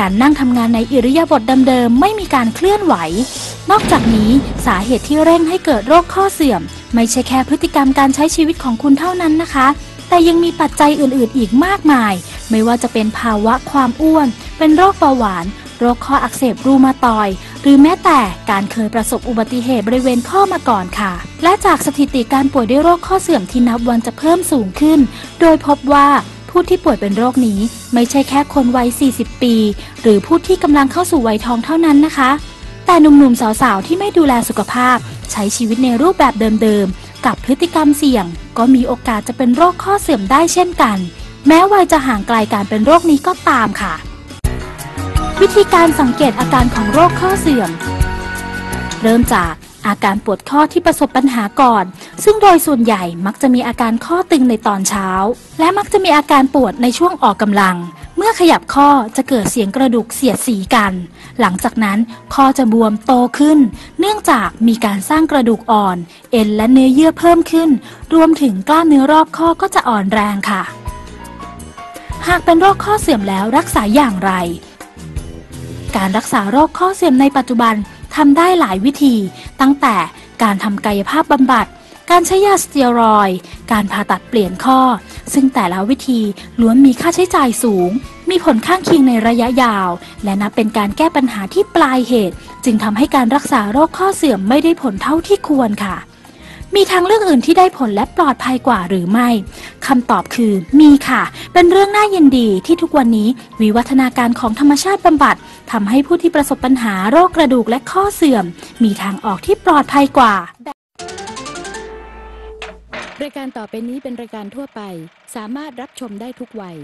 การนั่งทำงานในอิริยาบถเดิมๆไม่มีการเคลื่อนไหว นอกจากนี้สาเหตุที่เร่งให้เกิดโรคข้อเสื่อม ไม่ใช่แค่พฤติกรรมการใช้ชีวิตของคุณเท่านั้นนะคะ แต่ยังมีปัจจัยอื่นๆ อีกมากมาย ไม่ว่าจะเป็นภาวะความอ้วน เป็นโรคเบาหวาน โรคข้ออักเสบรูมาตอยด์หรือแม้แต่การเคยประสบอุบัติเหตุบริเวณข้อมาก่อนค่ะ และจากสถิติการป่วยด้วยโรคข้อเสื่อมที่นับวันจะเพิ่มสูงขึ้น โดยพบว่า ผู้ที่ป่วยเป็นโรคนี้ไม่ใช่แค่คนวัย 40 ปี หรือผู้ที่กำลังเข้าสู่วัยทองเท่านั้นนะคะ แต่หนุ่มๆสาวๆที่ไม่ดูแลสุขภาพ ใช้ชีวิตในรูปแบบเดิมๆ กับพฤติกรรมเสี่ยง ก็มีโอกาสจะเป็นโรคข้อเสื่อมได้เช่นกัน แม้วัยจะห่างไกลการเป็นโรคนี้ก็ตามค่ะ วิธีการสังเกตอาการของโรคข้อเสื่อม เริ่มจาก อาการปวดข้อที่ประสบปัญหาก่อน ซึ่งโดยส่วนใหญ่มักจะมีอาการข้อตึงในตอนเช้า และมักจะมีอาการปวดในช่วงออกกำลัง เมื่อขยับข้อจะเกิดเสียงกระดูกเสียดสีกัน หลังจากนั้นข้อจะบวมโตขึ้น เนื่องจากมีการสร้างกระดูกอ่อน เอ็นและเนื้อเยื่อเพิ่มขึ้น รวมถึงกล้ามเนื้อรอบข้อก็จะอ่อนแรงค่ะ หากเป็นโรคข้อเสื่อมแล้วรักษาอย่างไร การรักษาโรคข้อเสื่อมในปัจจุบัน ทำได้หลายวิธี ตั้งแต่การทำกายภาพบำบัด การใช้ยาสเตียรอยด์การผ่าตัดเปลี่ยนข้อ ซึ่งแต่ละวิธีล้วนมีค่าใช้จ่ายสูง มีผลข้างเคียงในระยะยาว และนับเป็นการแก้ปัญหาที่ปลายเหตุ จึงทำให้การรักษาโรคข้อเสื่อมไม่ได้ผลเท่าที่ควรค่ะมีทางเลือกอื่นที่ได้ผลและปลอดภัยกว่าหรือไม่ คำตอบคือมีค่ะ เป็นเรื่องน่ายินดีที่ทุกวันนี้วิวัฒนาการของธรรมชาติบำบัด ทำให้ผู้ที่ประสบปัญหาโรคกระดูกและข้อเสื่อม มีทางออกที่ปลอดภัยกว่า รายการต่อไปนี้เป็นรายการทั่วไป สามารถรับชมได้ทุกวัย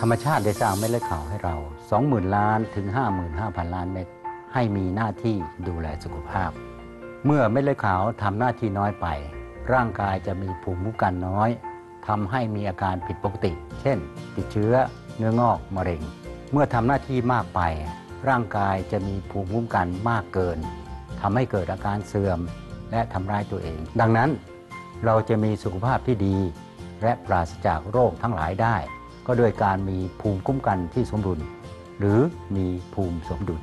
ธรรมชาติได้สร้างเม็ดเลือดขาวให้เรา 20,000 ล้านถึง 55,000 ล้านเม็ดให้มีหน้าที่ดูแลสุขภาพ เมื่อเม็ดเลือดขาวทำหน้าที่น้อยไป ร่างกายจะมีภูมิคุ้มกันน้อย ทำให้มีอาการผิดปกติ เช่น ติดเชื้อเนื้องอกมะเร็ง เมื่อทำหน้าที่มากไป ร่างกายจะมีภูมิคุ้มกันมากเกินทำให้เกิดอาการเสื่อมและทำร้ายตัวเอง ดังนั้น เราจะมีสุขภาพที่ดี และปราศจากโรคทั้งหลายได้ ก็โดยการมีภูมิคุ้มกันที่สมดุล หรือมีภูมิสมดุล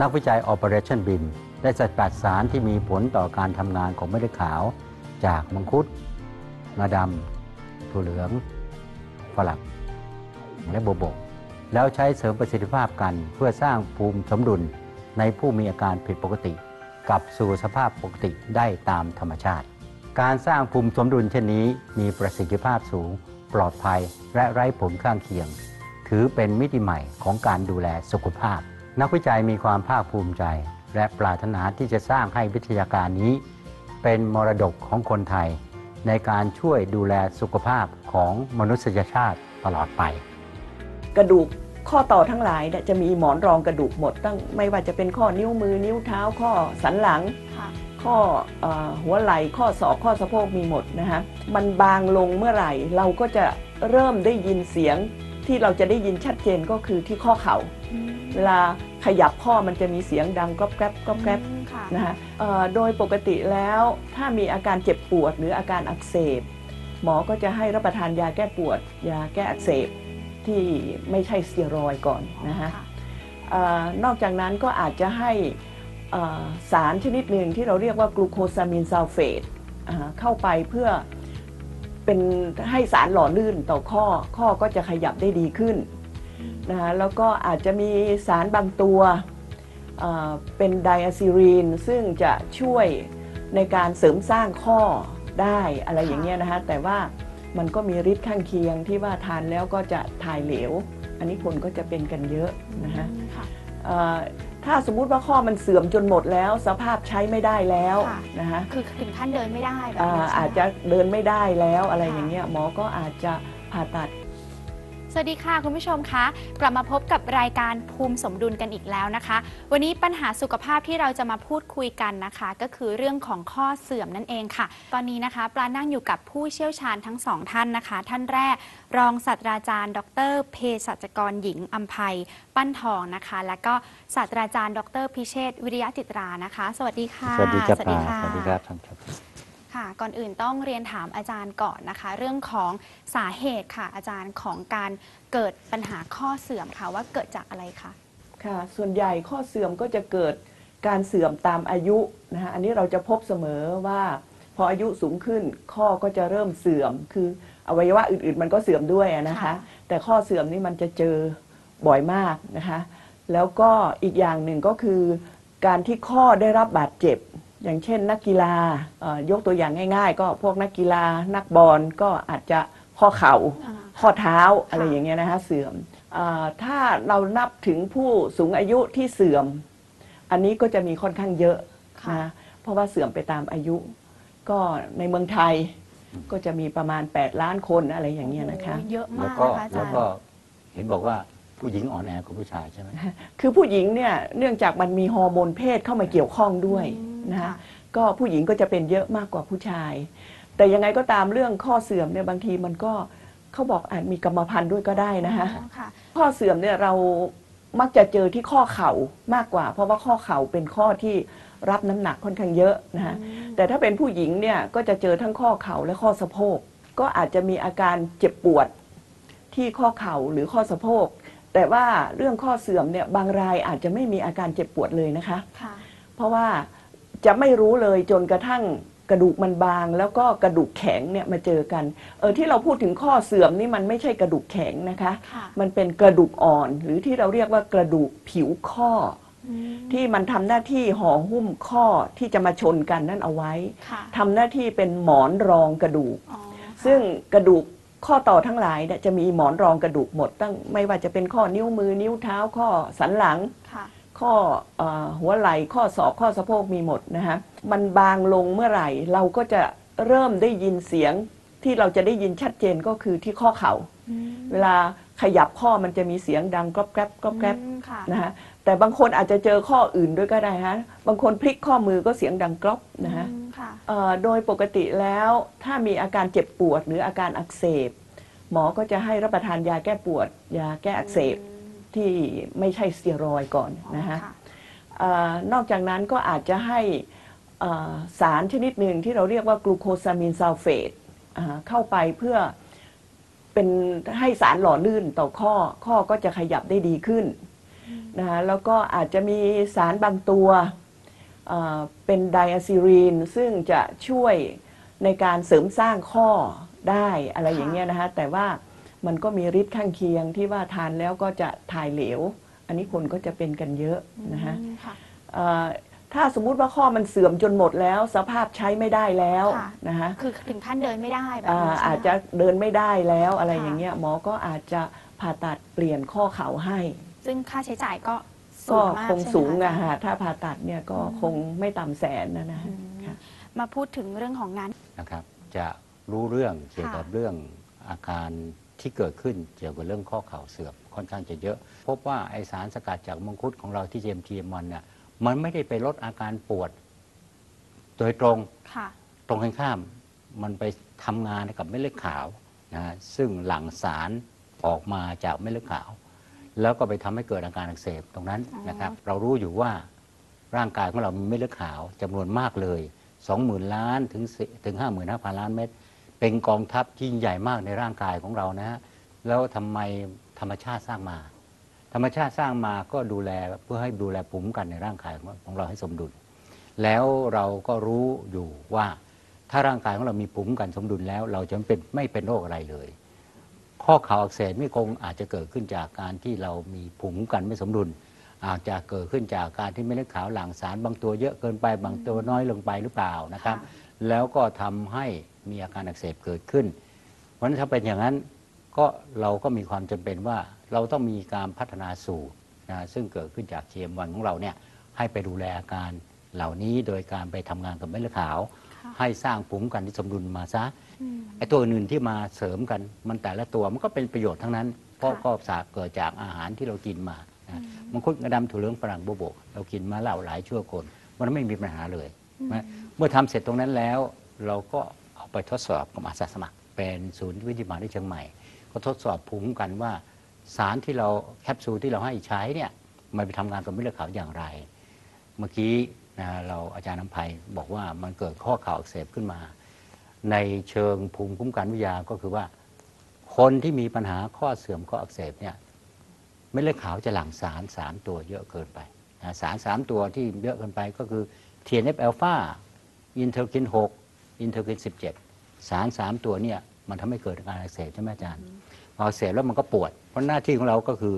นักวิจัย Operation BIM ได้สกัดสารที่มีผลต่อการทำงานของเม็ดเลือดขาว จากมังคุดงาดำ ถั่วเหลืองฝรั่งและโบบก แล้วใช้เสริมประสิทธิภาพกันเพื่อสร้างภูมิสมดุลในผู้มีอาการผิดปกติกลับสู่สภาพปกติได้ตามธรรมชาติ การสร้างภูมิสมดุลเช่นนี้มีประสิทธิภาพสูง ปลอดภัยและไร้ผลข้างเคียง ถือเป็นมิติใหม่ของการดูแลสุขภาพ นักวิจัยมีความภาคภูมิใจ และปรารถนาที่จะสร้างให้วิทยาการนี้ เป็นมรดกของคนไทย ในการช่วยดูแลสุขภาพของมนุษยชาติตลอดไป กระดูกข้อต่อทั้งหลายเนี่ยจะมีหมอนรองกระดูกหมดตั้งไม่ว่าจะเป็นข้อนิ้วมือนิ้วเท้าข้อสันหลัง ข้อเออหัวไหล่ข้อศอกข้อสะโพกมีหมดนะฮะมันบางลงเมื่อไหร่ เราก็จะเริ่มได้ยินเสียงที่เราจะได้ยินชัดเจนก็คือที่ข้อเข่าเวลา ขยับข้อมันจะมีเสียงดังกรอบแกรบกรอบแกรบค่ะนะฮะเอ่อโดยปกติแล้วถ้ามีอาการเจ็บปวดหรืออาการอักเสบ หมอก็จะให้รับประทานยาแก้ปวด ยาแก้อักเสบที่ไม่ใช่สเตียรอยด์ก่อนนะฮะเอ่อนอกจากนั้นก็อาจจะให้เอ่อสารชนิดหนึ่งที่เราเรียกว่ากลูโคซามินซัลเฟตอ่าเข้าไปเพื่อเป็นให้สารหล่อลื่นต่อข้อข้อก็จะขยับได้ดีขึ้น นะฮะแล้วก็อาจจะมีสารบางตัวเอ่อเป็นไดอะซิรีน ซึ่งจะช่วยในการเสริมสร้างข้อได้อะไรอย่างเงี้ยนะคะแต่ว่ามันก็มีฤทธิ์ข้างเคียงที่ว่าทานแล้วก็จะถ่ายเหลว อันนี้คนก็จะเป็นกันเยอะนะคะค่ะเอ่อถ้าสมมุติว่าข้อมันเสื่อมจนหมดแล้ว สภาพใช้ไม่ได้แล้วค่ะนะคะคือถึงขั้นเดินไม่ได้แบบอ่านี้ใช่ไหมอาจจะเดินไม่ได้แล้วอะไรค่ะอย่างเงี้ยหมอก็อาจจะผ่าตัด สวัสดีค่ะคุณผู้ชมคะกลับมาพบกับรายการภูมิสมดุลกันอีกแล้วนะคะ วันนี้ปัญหาสุขภาพที่เราจะมาพูดคุยกันนะคะ ก็คือเรื่องของข้อเสื่อมนั่นเองค่ะ ตอนนี้นะคะปลานั่งอยู่กับผู้เชี่ยวชาญทั้งสองท่านนะคะ ท่านแรก รองศาสตราจารย์ ดรเภสัชกรหญิงอัมภัยปั้นทองนะคะ และก็ศาสตราจารย์ ดรพิเชษฐ์วิริยะจิตรานะคะ สวัสดีค่ะ สวัสดีครับสวัสดีค่ะสวัสดีครับท่าน ครับค่ะ ก่อนอื่นต้องเรียนถามอาจารย์ก่อนนะคะ เรื่องของสาเหตุค่ะ อาจารย์ของการเกิดปัญหาข้อเสื่อมค่ะว่าเกิดจากอะไรคะค่ะ ส่วนใหญ่ข้อเสื่อมก็จะเกิดการเสื่อมตามอายุนะคะอันนี้เราจะพบเสมอว่าพออายุสูงขึ้นข้อก็จะเริ่มเสื่อม คืออวัยวะอื่นๆ มันก็เสื่อมด้วยอะนะคะค่ะแต่ข้อเสื่อมนี่มันจะเจอบ่อยมากนะคะ แล้วก็อีกอย่างหนึ่งก็คือการที่ข้อได้รับบาดเจ็บ อย่างเช่นนักกีฬาเอ่อยกตัวอย่างง่าย ๆ ก็พวกนักกีฬานักบอลก็อาจจะข้อเข่าอ่าข้อเท้าอะไรค่ะอย่างเงี้ยนะคะเสื่อมอาถ้าเรานับถึงผู้สูงอายุที่เสื่อม อันนี้ก็จะมีค่อนข้างเยอะค่ะนะเพราะว่าเสื่อมไปตามอายุ ก็ในเมืองไทยก็จะมีประมาณ 8 ล้านคนอะไรอย่างเงี้ยนะคะโอ้เยอะแล้วมากก็นะคะอาแล้จาวรย์ก็เห็นบอกว่าผู้หญิงอ่อนแอกว่าผู้ชายใช่ไหมคือผู้หญิงเนี่ยเนื่องจากมันมีฮอร์โมนเพศเข้ามาเกี่ยวข้องด้วยอืม นะคะค่ะก็ผู้หญิงก็จะเป็นเยอะมากกว่าผู้ชาย แต่ยังไงก็ตามเรื่องข้อเสื่อมเนี่ยบางทีมันก็เขาบอกอาจมีกรรมพันธุ์ด้วยก็ได้นะคะอ๋อค่ะข้อเสื่อมเนี่ยเรามักจะเจอที่ข้อเข่ามากกว่า เพราะว่าข้อเข่าเป็นข้อที่รับน้ำหนักค่อนข้างเยอะนะฮะอืมแต่ถ้าเป็นผู้หญิงเนี่ยก็จะเจอทั้งข้อเข่าและข้อสะโพก ก็อาจจะมีอาการเจ็บปวดที่ข้อเข่าหรือข้อสะโพก แต่ว่าเรื่องข้อเสื่อมเนี่ยบางรายอาจจะไม่มีอาการเจ็บปวดเลยนะคะค่ะเพราะว่า จะไม่รู้เลยจนกระทั่งกระดูกมันบาง แล้วก็กระดูกแข็งเนี่ยมาเจอกันเออที่เราพูดถึงข้อเสื่อมนี่มันไม่ใช่กระดูกแข็งนะคะค่ะมันเป็นกระดูกอ่อน หรือที่เราเรียกว่ากระดูกผิวข้ออืมที่มันทำหน้าที่ห่อหุ้มข้อที่จะมาชนกันนั่นเอาไว้ค่ะทำหน้าที่เป็นหมอนรองกระดูกอ๋อค่ะซึ่งกระดูกข้อต่อทั้งหลายเนี่ยจะมีหมอนรองกระดูกหมดตั้งไม่ว่าจะเป็นข้อนิ้วมือนิ้วเท้าข้อสันหลังค่ะ ข้อเออหัวไหล่ข้อศอกข้อสะโพกมีหมดนะฮะมันบางลงเมื่อไหร่ เราก็จะเริ่มได้ยินเสียงที่เราจะได้ยินชัดเจนก็คือที่ข้อเข่าอืมเวลาขยับข้อมันจะมีเสียงดังกรอบแกรบกรอบแกรบอืมค่ะนะฮะแต่บางคนอาจจะเจอข้ออื่นด้วยก็ได้ฮะบางคนพลิกข้อมือก็เสียงดังกรอบนะฮะอืมค่ะเอ่อโดยปกติแล้วถ้ามีอาการเจ็บปวดหรืออาการอักเสบ หมอก็จะให้รับประทานยาแก้ปวด ยาแก้อักเสบ ที่ไม่ใช่สเตียรอยด์ก่อนนะฮะค่ะเออนอกจากนั้นก็อาจจะให้เอ่อสารชนิดหนึ่งที่เราเรียกว่ากลูโคซามินซัลเฟตอ่าเข้าไปเพื่อเป็นให้สารหล่อลื่นต่อข้อข้อก็จะขยับได้ดีขึ้นนะคะแล้วก็อาจจะมีสารบางตัวเอ่อเป็นไดอะซิรีน ซึ่งจะช่วยในการเสริมสร้างข้อได้อะไรอย่างเงี้ยนะคะแต่ว่า มันก็มีฤทธิ์ข้างเคียงที่ว่าทานแล้วก็จะถ่ายเหลว อันนี้คนก็จะเป็นกันเยอะนะคะอืมค่ะเอ่อถ้าสมมุติว่าข้อมันเสื่อมจนหมดแล้ว สภาพใช้ไม่ได้แล้วค่ะนะคะคือถึงขั้นเดินไม่ได้แบบอ่านี้ใช่ไหมอาจจะเดินไม่ได้แล้วอะไรค่ะอย่างเงี้ยหมอก็อาจจะผ่าตัดเปลี่ยนข้อเข่าให้ ซึ่งค่าใช้จ่ายก็สูก็งมากคงใช่ไหมสูงอาอะจารย์ฮะถ้าผ่าตัดเนี่ยก็อืมคงไม่ต่ำแสนนะนะอืมค่ะมาพูดถึงเรื่องของงานนะครับ จะรู้เรื่องเกี่ยวกับค่ะเรื่องอาการ ที่เกิดขึ้นเกี่ยวกับเรื่องข้อเข่าเสื่อมค่อนข้างจะเยอะ พบว่าไอสารสกัดจากมังคุดของเราที่ GMT มันเนี่ยมันไม่ได้ไปลดอาการปวด โดยตรงค่ะตรงกันข้าม มันไปทำงานกับเม็ดเลือดขาวนะฮะซึ่งหลั่งสารออกมาจากเม็ดเลือดขาว แล้วก็ไปทำให้เกิดอาการอักเสบตรงนั้นอ๋อนะครับ เรารู้อยู่ว่าร่างกายของเรามีเม็ดเลือดขาวจำนวนมากเลย 20,000 ล้านถึง10ถึง 55,000 ล้านเม็ด เป็นกองทัพที่ยิ่งใหญ่มากในร่างกายของเรานะฮะแล้วทำไมธรรมชาติสร้างมา ธรรมชาติสร้างมาก็ดูแลเพื่อให้ดูแลภูมิคุ้มกันในร่างกายของเราให้สมดุล แล้วเราก็รู้อยู่ว่าถ้าร่างกายของเรามีภูมิคุ้มกันสมดุลแล้ว เราจะไม่เป็นไม่เป็นโรคอะไรเลย ข้อเข่าอักเสบไม่คงอาจจะเกิดขึ้นจากการที่เรามีภูมิคุ้มกันไม่สมดุล อาจจะเกิดขึ้นจากการที่เม็ดเลือดขาวหลั่งสาร บางตัวเยอะเกินไปบางตัวน้อยลงไปหรือเปล่านะครับ แล้วก็ทำให้ มีอาการอักเสบเกิดขึ้น เพราะฉะนั้นถ้าเป็นอย่างนั้นก็เราก็มีความจำเป็นว่าเราต้องมีการพัฒนาสูตรนะซึ่งเกิดขึ้นจากเ m วันของเราเนี่ยให้ไปดูแลอาการเหล่านี้โดยการไปทำงานกับเม็ดเลือดขาวค่ะให้สร้างภูมิคุ้มกันที่สมดุลมาซะอืมไอ้ตัวอื่นที่มาเสริมกันมันแต่ละตัวมันก็เป็นประโยชน์ทั้งนั้น เพราะค่ะก็สาเกิดจากอาหารที่เรากินมานะมังคุดกระดำถั่วเหลืองฝรั่งโบวบกเรากินมาแล้วหลายชั่วคน มันไม่มีปัญหาเลยนะเมื่อทำเสร็จตรงนั้นแล้วเราก็เอา ไปทดสอบกับอาสาสมัคร เป็นศูนย์วิทยาบาลที่เชียงใหม่ ก็ทดสอบภูมิคุ้มกันว่า สารที่เราแคปซูลที่เราให้ใช้เนี่ยมันไปทำงานกับม็ดเลือดขาวอย่างไร เมื่อกี้นะเราอาจารย์น้ำภัยบอกว่ามันเกิดข้อเข่าอักเสบขึ้นมา ในเชิงภูมิคุ้มกันวิทยาก็คือว่า คนที่มีปัญหาข้อเสื่อมข้ออักเสบเนี่ยเม็ดเลือดขาวจะหลั่งสารสามตัวเยอะเกินไปนะสารสามตัวที่เยอะเกินไปก็คือ TNF อ l p h a อินเทอร์กิน6 อินเทอร์กิน 17 สารสามตัวเนี่ยมันทำให้เกิดอาการอักเสบใช่ไหมอาจารย์พออักเสบแล้วมันก็ปวด เพราะหน้าที่ของเราก็คือ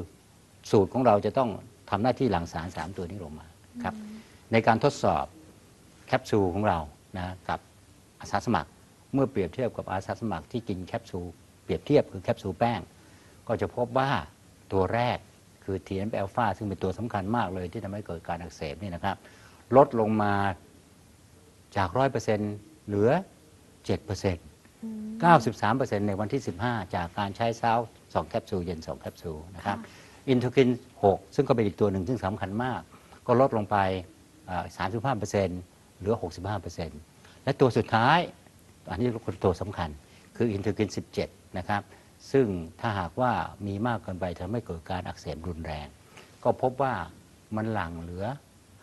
สูตรของเราจะต้องทำหน้าที่หลั่งสารสามตัวนี้ลงมาครับในการทดสอบแคปซูลของเรานะกับอาสาสมัครเมื่อเปรียบเทียบกับอาสาสมัครที่กินแคปซูลเปรียบเทียบคือแคปซูลแป้ง ก็จะพบว่าตัวแรกคือ TNF อ l p h a ซึ่งเป็นตัวสำคัญมากเลยที่ทำให้เกิดการอักเสบนี่นะครับ ลดลงมาจาก100%เหลือ 7% 93%ในวันที่ 15 จากการใช้เช้า2แคปซูลเย็น 2 แคปซูลนะครับอินเทอร์กิน 6 ซึ่งก็เป็นอีกตัวหนึ่งซึ่งสำคัญมาก ก็ลดลงไปอ่า35%เหลือ 65%และตัวสุดท้าย อันนี้คือตัวสำคัญคืออินเทอร์กิน 17 นะครับ ซึ่งถ้าหากว่ามีมากเกินไปทำให้เกิดการอักเสบรุนแรง ก็พบว่ามันหลั่งเหลือ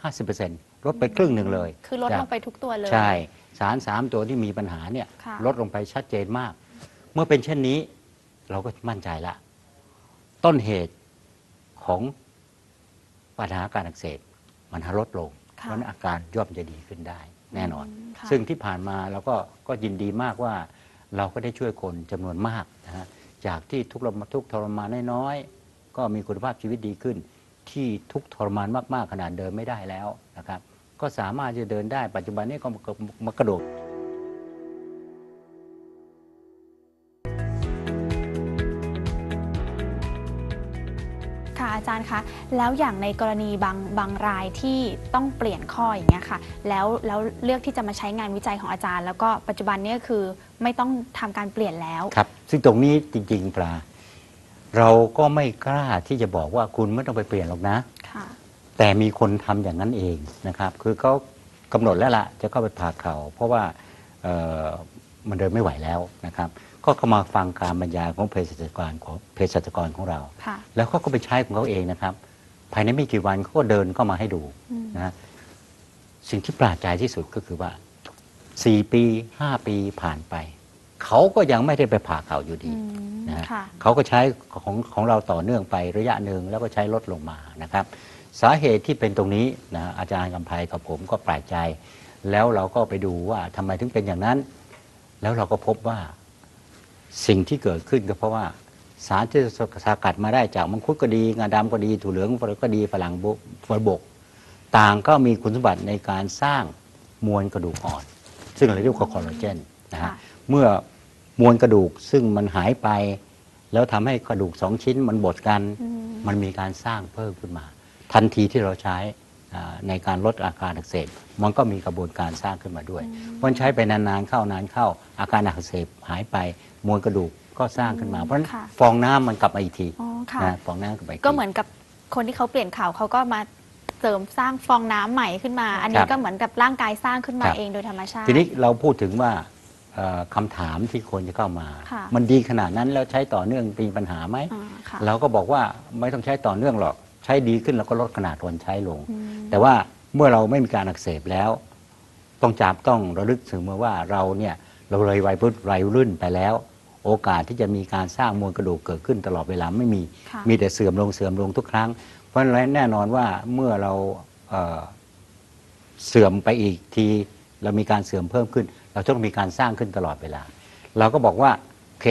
50% ลดไปครึ่งหนึ่งเลยคือลดจากลงไปทุกตัวเลยใช่สารสามตัวที่มีปัญหาเนี่ยค่ะลดลงไปชัดเจนมาก เมื่อเป็นเช่นนี้เราก็มั่นใจละ ต้นเหตุของปัญหาการอักเสบมันลดลงเพค่ะราะฉะนั้นอาการย่อมจะดีขึ้นได้แน่นอนอืมค่ะซึ่งที่ผ่านมาเราก็ก็ยินดีมากว่าเราก็ได้ช่วยคนจำนวนมากนะฮะจากที่ทุกข์ระทุกข์ทรมานน้อยๆก็มีคุณภาพชีวิตดีขึ้น ที่ทุกข์ทรมานมาก ๆ ขนาดเดินไม่ได้แล้วนะครับ ก็สามารถจะเดินได้ปัจจุบันนี้ก็มากระโดดค่ะอาจารย์คะแล้วอย่างในกรณีบางบางรายที่ต้องเปลี่ยนข้ออย่างเงี้ยค่ะ แล้วแล้วเลือกที่จะมาใช้งานวิจัยของอาจารย์ แล้วก็ปัจจุบันเนี้คือไม่ต้องทำการเปลี่ยนแล้วครับ ซึ่งตรงนี้จริง ๆปลา เราก็ไม่กล้าที่จะบอกว่าคุณไม่ต้องไปเปลี่ยนหรอกนะ ค่ะ แต่มีคนทำอย่างนั้นเองนะครับ คือเขากำหนดแล้วละจะเข้าไปผ่าเขา่าเพราะว่าเอ่อมันเดินไม่ไหวแล้วนะครับ ก็เข้ามาฟังการบรรยายของเภสัชกรของเภสัชกรของเราค่ะแล้วเขาก็ไปใช้ของเขาเองนะครับ ภายในไม่กี่วันเขาก็เดินเข้ามาให้ดูอืมนะฮะสิ่งที่ประหลาดใจที่สุดก็คือว่า 4 ปี 5 ปีผ่านไป เขาก็ยังไม่ได้ไปผ่าเขาอยู่ดีอืมนะฮะค่ะเขาก็ใช้ของของเราต่อเนื่องไประยะหนึ่งแล้วก็ใช้ลดลงมานะครับ สาเหตุที่เป็นตรงนี้นะอาจารย์กำไพกับผมก็แปลกใจ แล้วเราก็ไปดูว่าทำไมถึงเป็นอย่างนั้น แล้วเราก็พบว่าสิ่งที่เกิดขึ้นก็เพราะว่าสารที่สกัดมาได้จากมังคุดก็ดีงาดำก็ดีถั่วเหลืองก็ดีฝรั่งบกฝรั่งบก ต่างก็มีคุณสมบัติในการสร้างมวลกระดูกอ่อน ซึ่งเราเรียกว่าคอลลาเจนนะฮะค่ะ เมื่อมวลกระดูกซึ่งมันหายไป แล้วทำให้กระดูกสองชิ้นมันบดกันอืมมันมีการสร้างเพิ่มขึ้นมา ทันทีที่เราใช้อ่าในการลดอาการอักเสบมันก็มีกระบวนการสร้างขึ้นมาด้วยเพราะฉะนั้นใช้ไปนานๆเข้านานเข้า อาการอักเสบหายไปมวลกระดูกก็สร้างขึ้นมา เพราะฉะนั้นค่ะฟองน้ำมันกลับมาอีกทีอ๋อค่ะนะฟองน้ำกลับมาอีกทีก็เหมือนกับคนที่เขาเปลี่ยนข่าวเขาก็มาเสริมสร้างฟองน้ำใหม่ขึ้นมา อันคนี้รับก็เหมือนกับร่างกายสร้างขึ้นมาครับเองโดยธรรมชาติ ทีนี้เราพูดถึงว่าเอ่อ คำถามที่คนจะเข้ามา ค่ะมันดีขนาดนั้นแล้วใช้ต่อเนื่องมีปัญหาไหม อ่าค่ะเราก็บอกว่าไม่ต้องใช้ต่อเนื่องหรอก ใช้ดีขึ้นแล้วก็ลดขนาดวันใช้ลง อืมแต่ว่าเมื่อเราไม่มีการอักเสบแล้ว ต้องจับต้องระลึกถึงมาว่าเราเนี่ยเราเลยวัยรุ่นวัยรุ่นไปแล้ว โอกาสที่จะมีการสร้างมวลกระดูกเกิดขึ้นตลอดเวลาไม่มี ค่ะ มีแต่เสื่อมลงเสื่อมลงทุกครั้ง เพราะฉะนั้นแน่นอนว่าเมื่อเราเอ่อเสื่อมไปอีกที เรามีการเสื่อมเพิ่มขึ้น เราต้องมีการสร้างขึ้นตลอดเวลา เราก็บอกว่าโอเค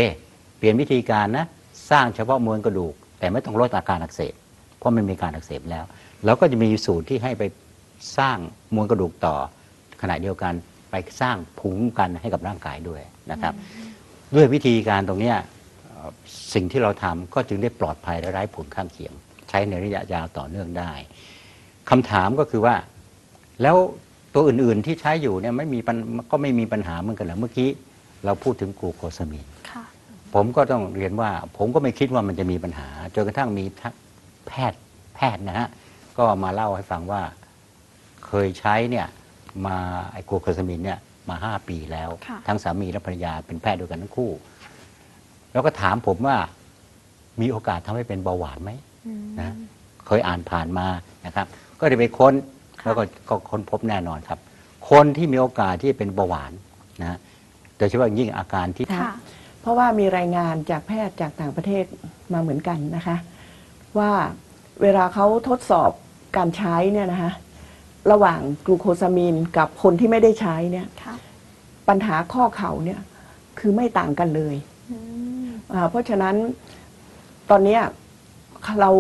เปลี่ยนวิธีการนะ สร้างเฉพาะมวลกระดูก แต่ไม่ต้องลดอาการอักเสบเพราะมันมีการอักเสบแล้วแล้วก็จะมีสูตรที่ให้ไปสร้างมวลกระดูกต่อ ขณะเดียวกันไปสร้างภูมิคุ้มกันให้กับร่างกายด้วยนะครับ ด้วยวิธีการตรงเนี้ยเอ่อสิ่งที่เราทำก็จึงได้ปลอดภัยและไร้ผลข้างเคียง ใช้ในระยะยาวต่อเนื่องได้คำถามก็คือว่าแล้ว ตัวอื่นๆที่ใช้อยู่เนี่ยไม่มีปัญก็ไม่มีปัญหาเหมือนกันเหรอเมื่อกี้เราพูดถึงกลูโคซามีนค่ะ ผมก็ต้องเรียนว่า ผมก็ไม่คิดว่ามันจะมีปัญหาจนกระทั่งมีทักแพทย์แพทย์นะฮะก็มาเล่าให้ฟังว่าเคยใช้เนี่ยมาไอ้กลูโคซามินเนี่ยมาห้าปีแล้ว ค่ะ ทั้งสามีและภรรยาเป็นแพทย์ด้วยกันทั้งคู่ แล้วก็ถามผมว่ามีโอกาสทำให้เป็นเบาหวานไหม อืมนะ เคยอ่านผ่านมานะครับ ก็ได้ไปค้นค่ะ แล้วก็ก็ค้นพบแน่นอนครับ คนที่มีโอกาสที่จะเป็นเบาหวานนะโดยเฉพาะยิ่งอาการที่ ค่ะ เพราะว่ามีรายงานจากแพทย์จากต่างประเทศมาเหมือนกันนะคะ ว่าเวลาเขาทดสอบการใช้เนี่ยนะคะ ระหว่างกลูโคซามีนกับคนที่ไม่ได้ใช้เนี่ย ค่ะปัญหาข้อเข่าเนี่ยคือไม่ต่างกันเลยอืมอ่าเพราะฉะนั้นตอนเนี้ยเรา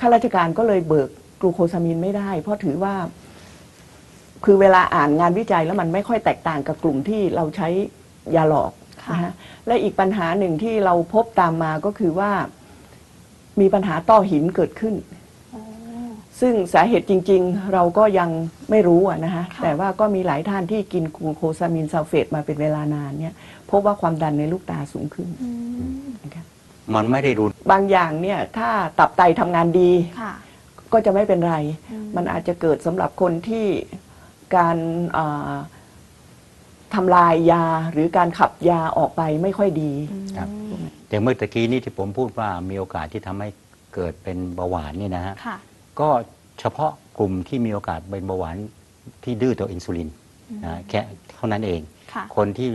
ข้าราชการก็เลยเบิกกลูโคซามีนไม่ได้ เพราะถือว่า คือเวลาอ่านงานวิจัยแล้วมันไม่ค่อยแตกต่างกับกลุ่มที่เราใช้ยาหลอกค่ะนะฮะและอีกปัญหาหนึ่งที่เราพบตามมาก็คือว่ามีปัญหาต้อหินเกิดขึ้นอ๋อซึ่งสาเหตุจริง ๆ เราก็ยังไม่รู้อะนะฮะค่ะแต่ว่าก็มีหลายท่านที่กินกลูโคซามินซัลเฟตมาเป็นเวลานานเนี่ยพบว่าความดันในลูกตาสูงขึ้นอืมนะคะมันไม่ได้รุนบางอย่างเนี่ยถ้าตับไตทำงานดีค่ะก็จะไม่เป็นไรอืมมันอาจจะเกิดสำหรับคนที่ การเอ่อทำลายยาหรือการขับยาออกไปไม่ค่อยดีครับอืมอย่างเมื่อตะกี้นี้ที่ผมพูดว่ามีโอกาสที่ทำให้เกิดเป็นเบาหวานนี่นะฮะค่ะ ก็เฉพาะกลุ่มที่มีโอกาสเป็นเบาหวานที่ดื้อต่ออินซูลินนะแค่เท่านั้นเอง ค่ะ คนที่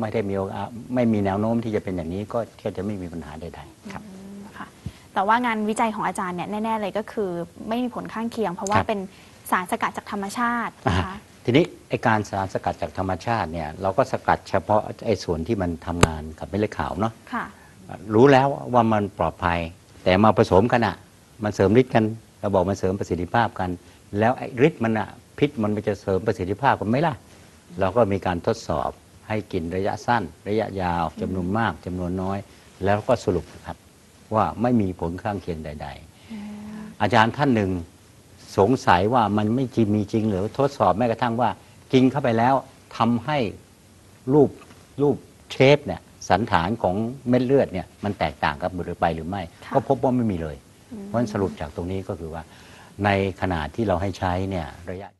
ไม่ได้มีโอกาสไม่มีแนวโน้มที่จะเป็นอย่างนี้ก็ก็จะไม่มีปัญหาใดๆครับอืมค่ะ แต่ว่างานวิจัยของอาจารย์เนี่ยแน่ ๆ เลยก็คือไม่มีผลข้างเคียง เพราะว่าครับ เป็น สารสกัดจากธรรมชาติอ่านะคะทีนี้ไอการสารสกัดจากธรรมชาติเนี่ยเราก็สกัดเฉพาะไอส่วนที่มันทำงานกับเม็ดเลือดขาวเนาะค่ะรู้แล้วว่ามันปลอดภัย แต่มาผสมกันอะมันเสริมฤทธิ์กันเราบอกมันเสริมประสิทธิภาพกัน แล้วไอ้ฤทธิ์มันอะพิษมันไปจะเสริมประสิทธิภาพกันไหมล่ะ เราก็มีการทดสอบให้กินระยะสั้น ระยะยาวจำนวนมากจำนวนน้อย แล้วก็สรุปนะครับว่าไม่มีผลข้างเคียงใด ๆ อาจารย์ท่านหนึ่ง สงสัยว่ามันไม่จริงมีจริงหรือทดสอบแม้กระทั่งว่า กินเข้าไปแล้วทำให้รูปรูปเชฟเนี่ยสันฐานของเม็ดเลือดเนี่ยมันแตกต่างกับหรือไปหรือไม่ค่ะก็พบว่าไม่มีเลย เพราะฉะนั้นสรุปจากตรงนี้ก็คือว่า ในขนาดที่เราให้ใช้เนี่ยระยะยาว